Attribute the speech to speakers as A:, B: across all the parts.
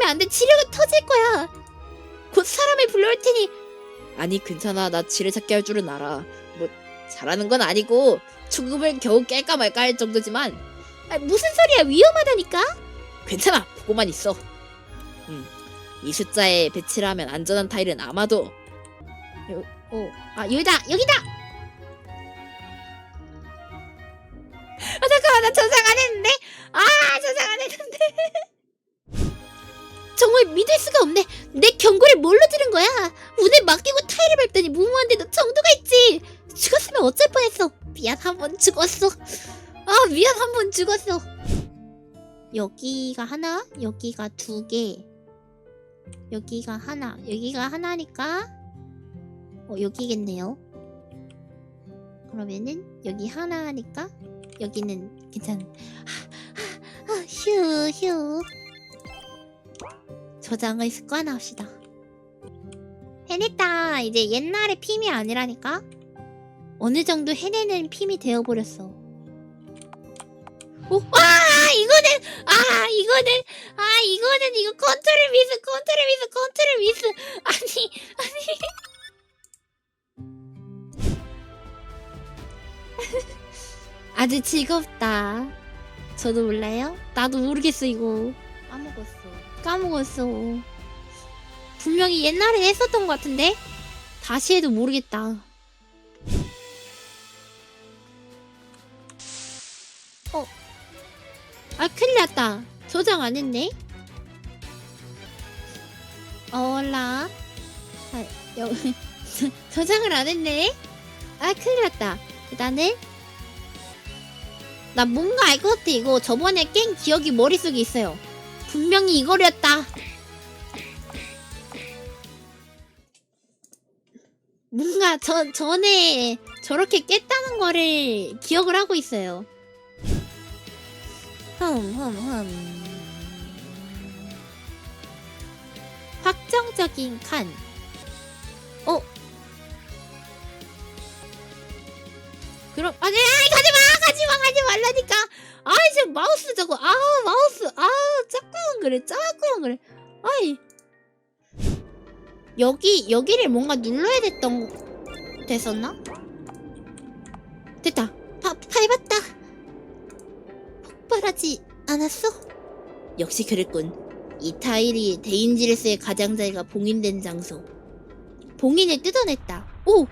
A: 움직이면 안 돼. 지뢰가 터질 거야. 곧 사람을 불러올 테니
B: 아니 괜찮아 나 지뢰 찾기 할 줄은 알아 뭐 잘하는 건 아니고 초급을 겨우 깰까 말까 할 정도지만
A: 아, 무슨 소리야? 위험하다니까.
B: 괜찮아 보고만 있어 음, 이 숫자에 배치를 하면 안전한 타일은 아마도
A: 어, 아 여기다 여기다. 아 잠깐만 나 저장 안 했는데. 아 저장 안 했는데. 정말 믿을 수가 없네. 내 경고를 뭘로 들은 거야? 운에 맡기고 타일을 밟더니 무모한데도 정도가 있지. 죽었으면 어쩔 뻔했어. 미안 한 번 죽었어. 아 미안 한 번 죽었어. 여기가 하나, 여기가 두 개. 여기가 하나, 여기가 하나니까 어, 여기겠네요. 그러면은 여기 하나 하니까 여기는 괜찮. 아, 아, 아, 휴 휴. 저장을 습관합시다. 해냈다. 이제 옛날의 핌이 아니라니까. 어느 정도 해내는 핌이 되어버렸어. 오, 아 이거는 아 이거는 아 이거는 이거 컨트롤 미스 컨트롤 미스 컨트롤 미스 아니 아니 아주 즐겁다. 저도 몰라요? 나도 모르겠어 이거. 까먹었어. 까먹었어. 분명히 옛날에 했었던 것 같은데 다시 해도 모르겠다. 어. 아 큰일 났다. 저장 안 했네. 어라. 아, 여, 저장을 안 했네. 아 큰일 났다. 일단은 나 뭔가 알 것 같아 이거 저번에 깬 기억이 머릿속에 있어요 분명히 이거였다. 뭔가 저, 전에 저렇게 깼다는 거를 기억을 하고 있어요. 흠흠흠. 확정적인 칸. 어? 그럼 아니 가지마! 가지마! 가지 말라니까 아 지금 마우스 저거 아 마우스 아 자꾸만 그래 자꾸만 그래. 아이. 여기 여기를 뭔가 눌러야 됐던 됐었나? 됐다. 파, 밟았다. 폭발하지 않았어?
B: 역시 그랬군. 이 타일이 데인지레스의 가장자리가 봉인된 장소.
A: 봉인을 뜯어냈다. 오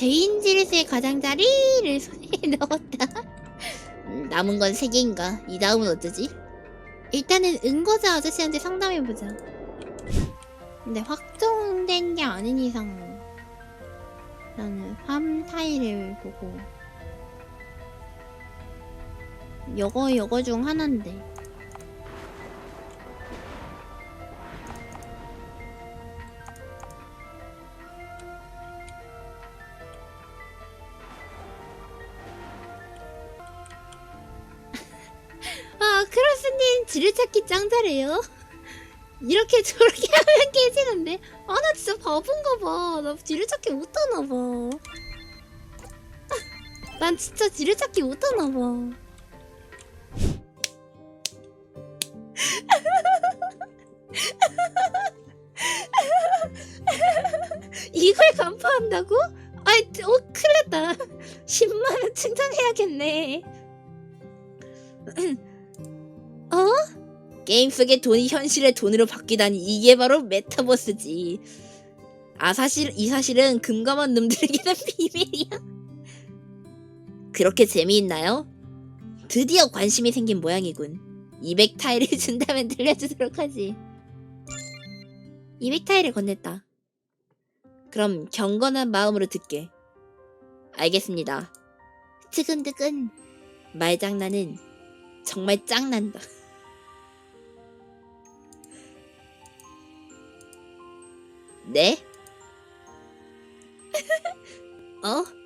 A: 어, 데인지레스의 가장자리를 손에 넣었다.
B: 음, 남은 건 세 개인가 이 다음은 어쩌지?
A: 일단은 은거자 아저씨한테 상담해보자. 근데 확정된 게 아닌 이상 나는 함 타일을 보고 여거 여거 중 하나인데 지뢰찾기 짱 잘해요. 이렇게 저렇게 하면 깨지는데? 아 나 진짜 바본가 봐나 지뢰찾기 못하나 봐난 진짜 지뢰찾기 못하나 봐. 이걸 간파한다고? 아이 어 큰일 났다. 10만원 충전해야겠네. 어?
B: 게임 속의 돈이 현실의 돈으로 바뀌다니 이게 바로 메타버스지. 아 사실 이 사실은 금감원 놈들에게는 비밀이야. 그렇게 재미있나요? 드디어 관심이 생긴 모양이군. 200 타일을 준다면 들려주도록 하지.
A: 200 타일을 건넸다
B: 그럼 경건한 마음으로 듣게. 알겠습니다.
A: 뜨근뜨근
B: 말장난은 정말 짱난다. 네? 어?